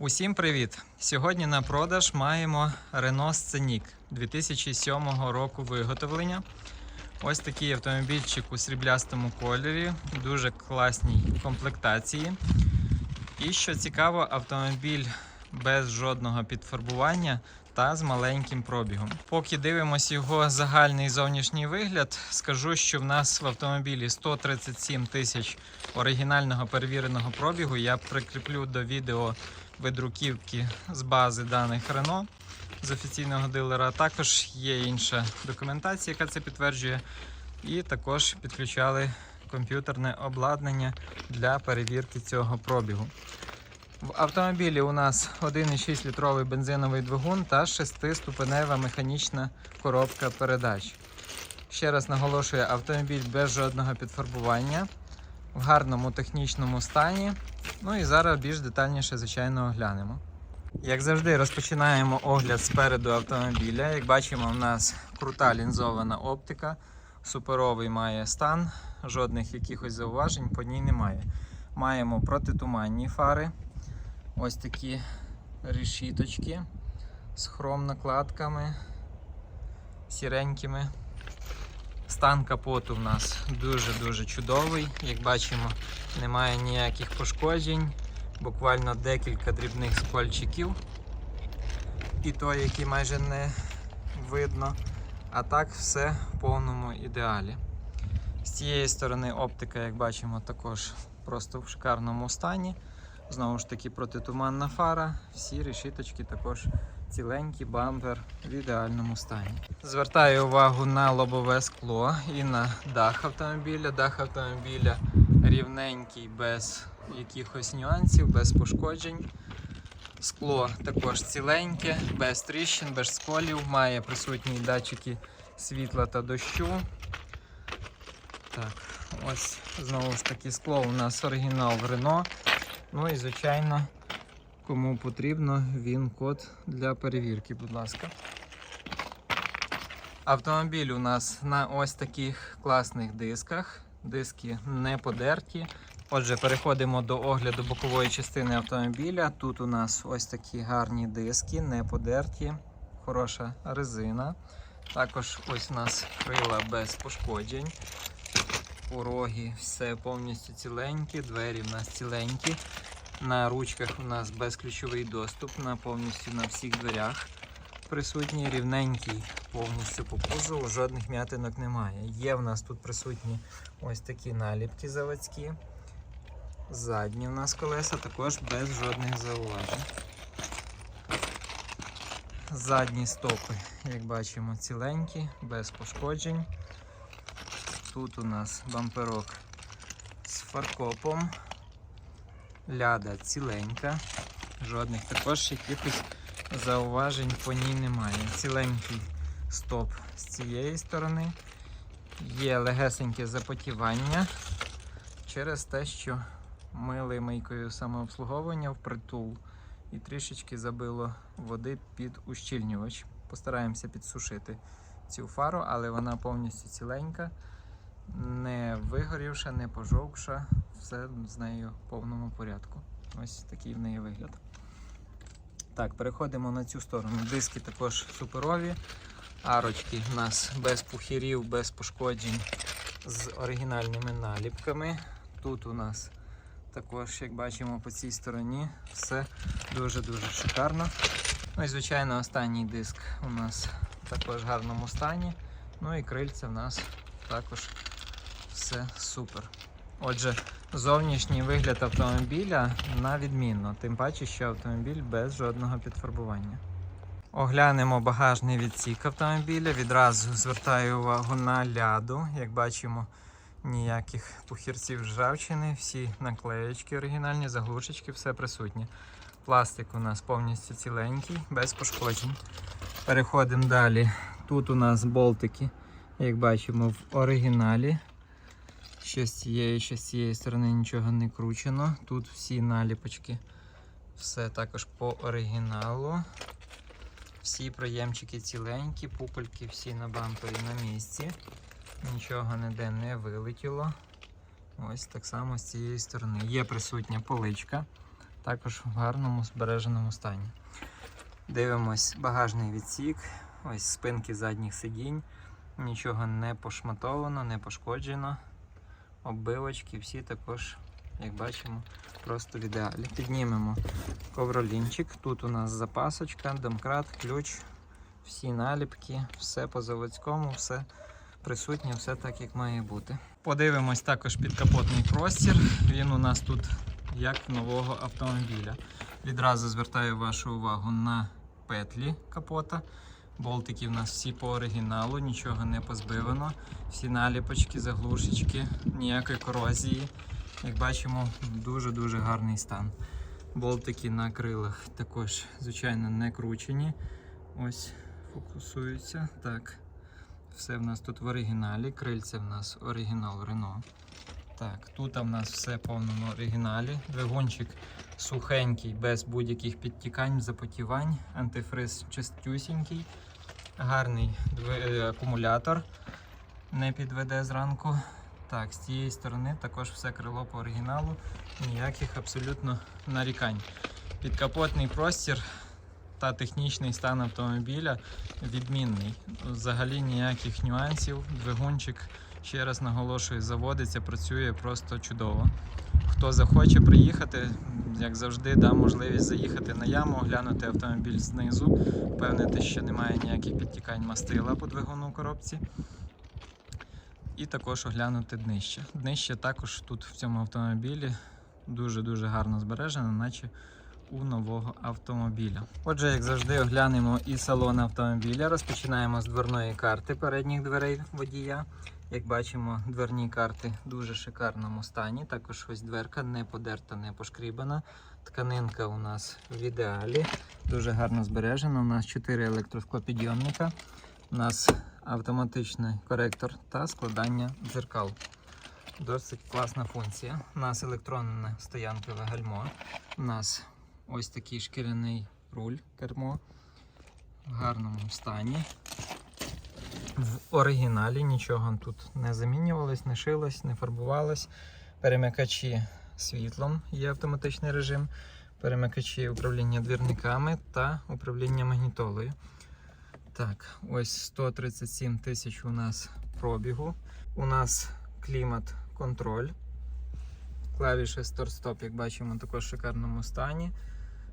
Усім привіт! Сьогодні на продаж маємо Renault Scenic 2007 року виготовлення. Ось такий автомобільчик у сріблястому кольорі, дуже класній комплектації. І що цікаво, автомобіль без жодного підфарбування та з маленьким пробігом. Поки дивимося його загальний зовнішній вигляд, скажу, що в нас в автомобілі 137 тисяч оригінального перевіреного пробігу. Я прикріплю до відео видруківки з бази даних Renault з офіційного дилера. Також є інша документація, яка це підтверджує. І також підключали комп'ютерне обладнання для перевірки цього пробігу. В автомобілі у нас 1,6 літровий бензиновий двигун та 6-ступенева механічна коробка передач. Ще раз наголошую, автомобіль без жодного підфарбування, в гарному технічному стані. Ну і зараз більш детальніше, звичайно, оглянемо. Як завжди, розпочинаємо огляд спереду автомобіля. Як бачимо, у нас крута лінзована оптика, суперовий має стан, жодних якихось зауважень по ній немає. Маємо протитуманні фари, ось такі решіточки з хром-накладками, сіренькими. Стан капоту в нас дуже-дуже чудовий. Як бачимо, немає ніяких пошкоджень, буквально декілька дрібних скольчиків. І то, які майже не видно. А так все в повному ідеалі. З цієї сторони оптика, як бачимо, також просто в шикарному стані. Знову ж таки, протитуманна фара, всі решіточки також ціленькі, бампер в ідеальному стані. Звертаю увагу на лобове скло і на дах автомобіля. Дах автомобіля рівненький, без якихось нюансів, без пошкоджень. Скло також ціленьке, без тріщин, без сколів, має присутні датчики світла та дощу. Так, ось знову ж таки скло у нас оригінал Renault. Ну і звичайно, кому потрібно, він код для перевірки, будь ласка. Автомобіль у нас на ось таких класних дисках. Диски не подерті. Отже, переходимо до огляду бокової частини автомобіля. Тут у нас ось такі гарні диски, не подерті, хороша резина. Також ось у нас крила без пошкоджень. Пороги, все повністю ціленькі, двері в нас ціленькі. На ручках у нас безключовий доступ на повністю на всіх дверях. Присутній рівненький повністю по кузову, жодних м'ятинок немає. Є в нас тут присутні ось такі наліпки заводські. Задні у нас колеса також без жодних зауважень. Задні стопи, як бачимо, ціленькі, без пошкоджень. Тут у нас бамперок з фаркопом. Ляда ціленька, жодних також якихось зауважень по ній немає. Ціленький стоп з цієї сторони. Є легесеньке запотівання через те, що мили мийкою самообслуговування впритул і трішечки забило води під ущільнювач. Постараємося підсушити цю фару, але вона повністю ціленька, не вигорівша, не пожовкша, все з нею в повному порядку. Ось такий в неї вигляд. Так, переходимо на цю сторону. Диски також суперові. Арочки у нас без пухірів, без пошкоджень з оригінальними наліпками. Тут у нас також, як бачимо, по цій стороні все дуже-дуже шикарно. Ну і, звичайно, останній диск у нас також в гарному стані. Ну і крильця в нас також все супер. Отже, зовнішній вигляд автомобіля на відмінно, тим паче, що автомобіль без жодного підфарбування. Оглянемо багажний відсік автомобіля. Відразу звертаю увагу на ляду. Як бачимо, ніяких пухірців ржавчини, всі наклеєчки оригінальні, заглушечки, все присутнє. Пластик у нас повністю ціленький, без пошкоджень. Переходимо далі. Тут у нас болтики, як бачимо, в оригіналі. Ще з цієї, ще з цієї сторони нічого не кручено. Тут всі наліпочки, все також по оригіналу. Всі проємчики ціленькі, пупельки всі на бампері на місці. Нічого ніде не вилетіло. Ось так само з цієї сторони. Є присутня поличка. також в гарному збереженому стані. Дивимось багажний відсік, ось спинки задніх сидінь. Нічого не пошматовано, не пошкоджено. Оббивочки всі також, як бачимо, просто в ідеалі. Піднімемо ковролінчик. Тут у нас запасочка, домкрат, ключ, всі наліпки, все по заводському, все присутнє, все так, як має бути. Подивимось також підкапотний простір. Він у нас тут як нового автомобіля. Відразу звертаю вашу увагу на петлі капота. Болтики в нас всі по оригіналу, нічого не позбивано. Всі наліпочки, заглушечки, ніякої корозії. Як бачимо, дуже-дуже гарний стан. Болтики на крилах також, звичайно, не кручені. Ось фокусуються. Так. Все в нас тут в оригіналі. Крильце в нас оригінал Renault. Так, тут в нас все в повному оригіналі. Двигунчик сухенький, без будь-яких підтікань, запотівань. Антифриз чистюсінький. Гарний е, акумулятор. Не підведе зранку. Так, з цієї сторони також все крило по оригіналу. Ніяких абсолютно нарікань. Підкапотний простір та технічний стан автомобіля відмінний. Взагалі ніяких нюансів. Двигунчик, ще раз наголошую, заводиться, працює просто чудово. Хто захоче приїхати, як завжди, дам можливість заїхати на яму, оглянути автомобіль знизу, впевнити, що немає ніяких підтікань мастила по двигуну коробці. І також оглянути днище. Днище також тут в цьому автомобілі дуже-дуже гарно збережено, наче у нового автомобіля. Отже, як завжди, оглянемо і салон автомобіля. Розпочинаємо з дверної карти передніх дверей водія. Як бачимо, дверні карти в дуже шикарному стані. Також ось дверка не подерта, не пошкрібана. Тканинка у нас в ідеалі, дуже гарно збережена. У нас 4 електросклопідйомника. У нас автоматичний коректор та складання дзеркал. Досить класна функція. У нас електронне стоянкове гальмо. У нас ось такий шкіряний руль кермо в гарному стані. В оригіналі нічого тут не замінювалось, не шилось, не фарбувалось. Перемикачі світлом є автоматичний режим, перемикачі управління двірниками та управління магнітолою. Так, ось 137 тисяч у нас пробігу. У нас клімат контроль. Клавіші старт-стоп, як бачимо, також в шикарному стані.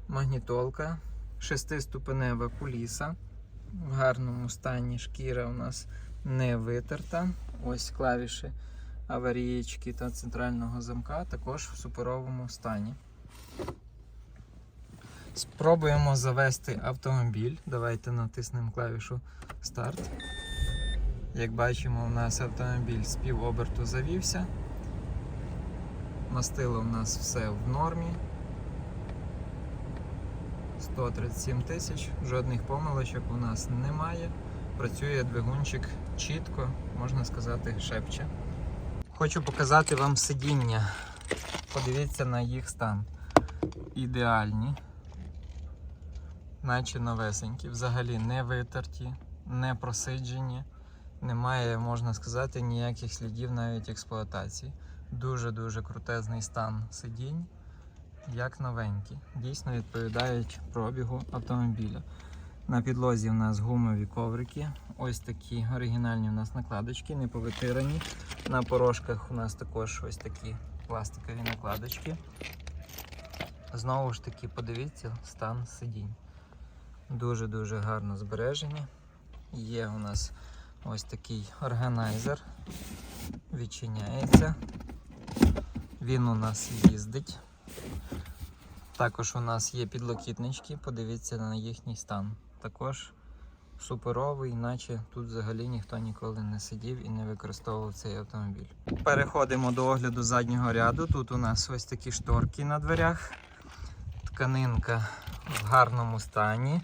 Магнітолка, шестиступенева куліса. В гарному стані шкіра у нас не витерта. Ось клавіші аварієчки та центрального замка також в суперовому стані. Спробуємо завести автомобіль. Давайте натиснемо клавішу старт. Як бачимо, у нас автомобіль з півоберту завівся. Мастило у нас все в нормі. 137 тисяч, жодних помилочок у нас немає. Працює двигунчик чітко, можна сказати, шепче. Хочу показати вам сидіння. Подивіться на їх стан. Ідеальні, наче новесенькі, взагалі не витерті, не просиджені. Немає, можна сказати, ніяких слідів навіть експлуатації. Дуже-дуже крутезний стан сидінь як новенькі. Дійсно відповідають пробігу автомобіля. На підлозі в нас гумові коврики. Ось такі оригінальні у нас накладочки, не повитирані. На порожках у нас також ось такі пластикові накладочки. Знову ж таки, подивіться стан сидінь. Дуже-дуже гарно збережені. Є у нас ось такий органайзер. Відчиняється. Він у нас їздить. Також у нас є підлокітнички, подивіться на їхній стан. Також суперовий, наче тут взагалі ніхто ніколи не сидів і не використовував цей автомобіль. Переходимо до огляду заднього ряду. Тут у нас ось такі шторки на дверях. Тканинка в гарному стані.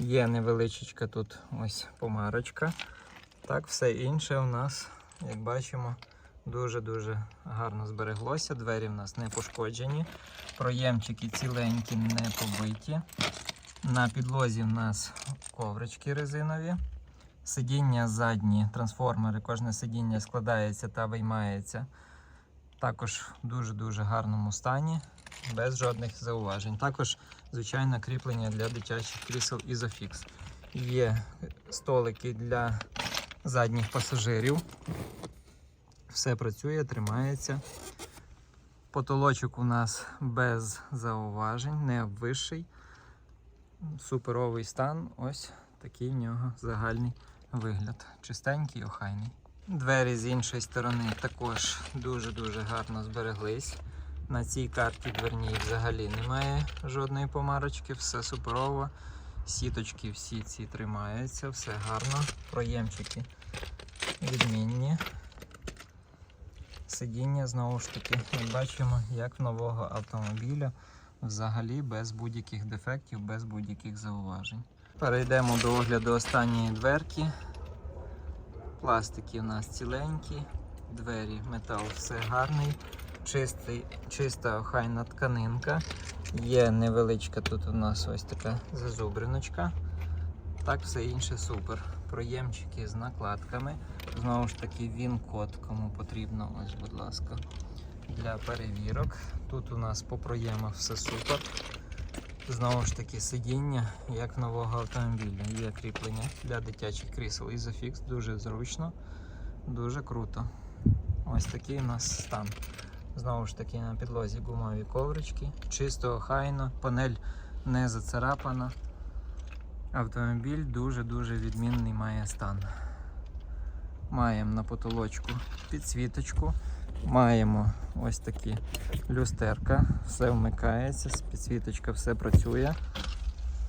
Є невеличка тут ось помарочка. Так, все інше у нас, як бачимо, дуже-дуже гарно збереглося. Двері в нас не пошкоджені. Проємчики ціленькі, не побиті. На підлозі в нас коврички резинові. Сидіння задні, трансформери, кожне сидіння складається та виймається. Також в дуже-дуже гарному стані. без жодних зауважень. Також, звичайно, кріплення для дитячих крісел Isofix. Є столики для задніх пасажирів. Все працює, тримається. Потолочок у нас без зауважень, не вищий. Суперовий стан. Ось такий в нього загальний вигляд. Чистенький, охайний. Двері з іншої сторони також дуже-дуже гарно збереглись. На цій карті дверній взагалі немає жодної помарочки, все суперово. Сіточки всі ці тримаються, все гарно. Проємчики відмінні. Сидіння знову ж таки, як бачимо, як нового автомобіля, взагалі без будь-яких дефектів, без будь-яких зауважень. Перейдемо до огляду останньої дверки. Пластики у нас ціленькі, двері, метал все гарний, чистий, чиста охайна тканинка. Є невеличка тут у нас ось така зазубриночка. Так, все інше супер. Проємчики з накладками. Знову ж таки, він-код, кому потрібно, ось, будь ласка, для перевірок. Тут у нас по проємах все супер. Знову ж таки, сидіння, як нового автомобіля. Є кріплення для дитячих крісел Isofix, дуже зручно, дуже круто. Ось такий у нас стан. Знову ж таки, на підлозі гумові коврички, чисто охайно, панель не зацарапана. Автомобіль дуже-дуже відмінний має стан. Маємо на потолочку підсвіточку. Маємо ось такі люстерка, все вмикається, підсвіточка все працює.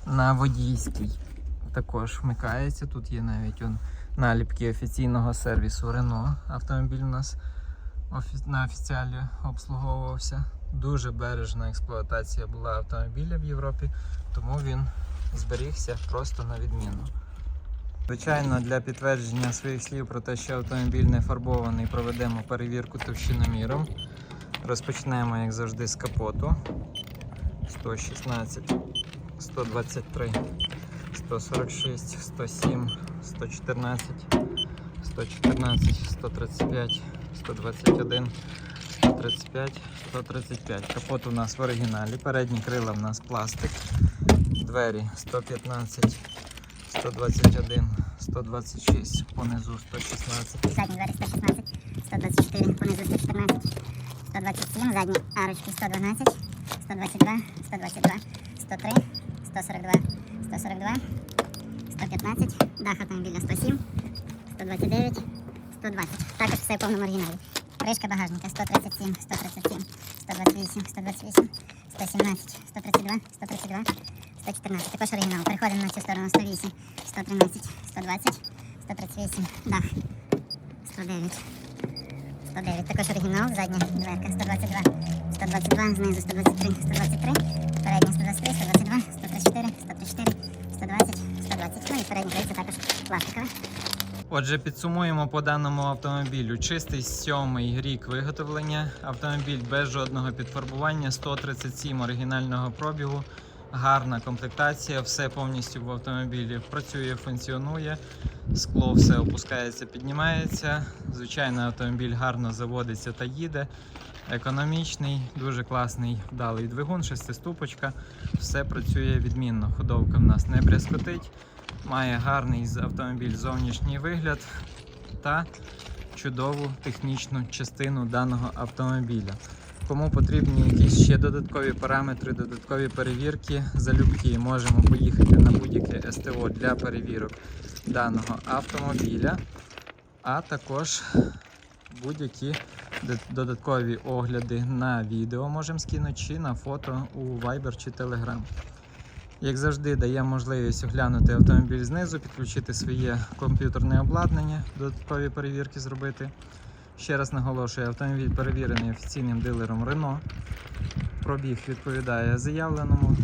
На водійській також вмикається. Тут є навіть он, наліпки офіційного сервісу Renault. Автомобіль у нас офі- на офіціалі обслуговувався. Дуже бережна експлуатація була автомобіля в Європі, тому він зберігся просто на відмінно. Звичайно, для підтвердження своїх слів про те, що автомобіль не фарбований, проведемо перевірку товщиноміром. Розпочнемо, як завжди, з капоту. 116, 123, 146, 107, 114, 114, 135, 121, 135, 135. Капот у нас в оригіналі. Передні крила в нас пластик. Двері 115, 121, 126, понизу 116. Задні двері 116, 124, понизу 114, 127, задні арочки 112, 122, 122, 103, 142, 142, 115, дах автомобіля 107, 129, 120. Також все в повному оригіналі. Кришка багажника 137, 137, 128, 128, 117, 132, 132, 114. Також оригінал. Переходимо на цю сторону 108, 113, 120, 138, дах. 109. 109. Також оригінал, задня дверка 122. 122, знизу 123, 123, передня 123, 122, 134, 134, 120, 120. Ну і передня криця також пластикова. Отже, підсумуємо по даному автомобілю. Чистий сьомий рік виготовлення. Автомобіль без жодного підфарбування, 137 оригінального пробігу. Гарна комплектація, все повністю в автомобілі працює, функціонує. Скло все опускається, піднімається. Звичайно, автомобіль гарно заводиться та їде. Економічний, дуже класний вдалий двигун, шестиступочка. Все працює відмінно. Ходовка в нас не брязкотить. Має гарний автомобіль зовнішній вигляд та чудову технічну частину даного автомобіля. Кому потрібні якісь ще додаткові параметри, додаткові перевірки, залюбки можемо поїхати на будь-яке СТО для перевірок даного автомобіля, а також будь-які додаткові огляди на відео можемо скинути чи на фото у Viber чи Telegram. Як завжди, дає можливість оглянути автомобіль знизу, підключити своє комп'ютерне обладнання, додаткові перевірки зробити. Ще раз наголошую, автомобіль перевірений офіційним дилером Renault. Пробіг відповідає заявленому.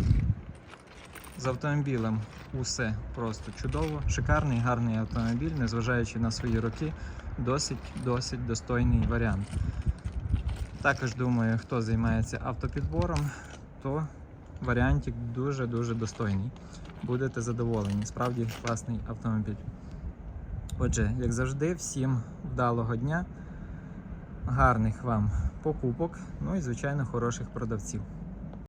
З автомобілем усе просто чудово. Шикарний, гарний автомобіль, незважаючи на свої роки, досить досить достойний варіант. Також думаю, хто займається автопідбором, то варіантик дуже-дуже достойний. Будете задоволені. Справді класний автомобіль. Отже, як завжди, всім вдалого дня, гарних вам покупок, ну і, звичайно, хороших продавців.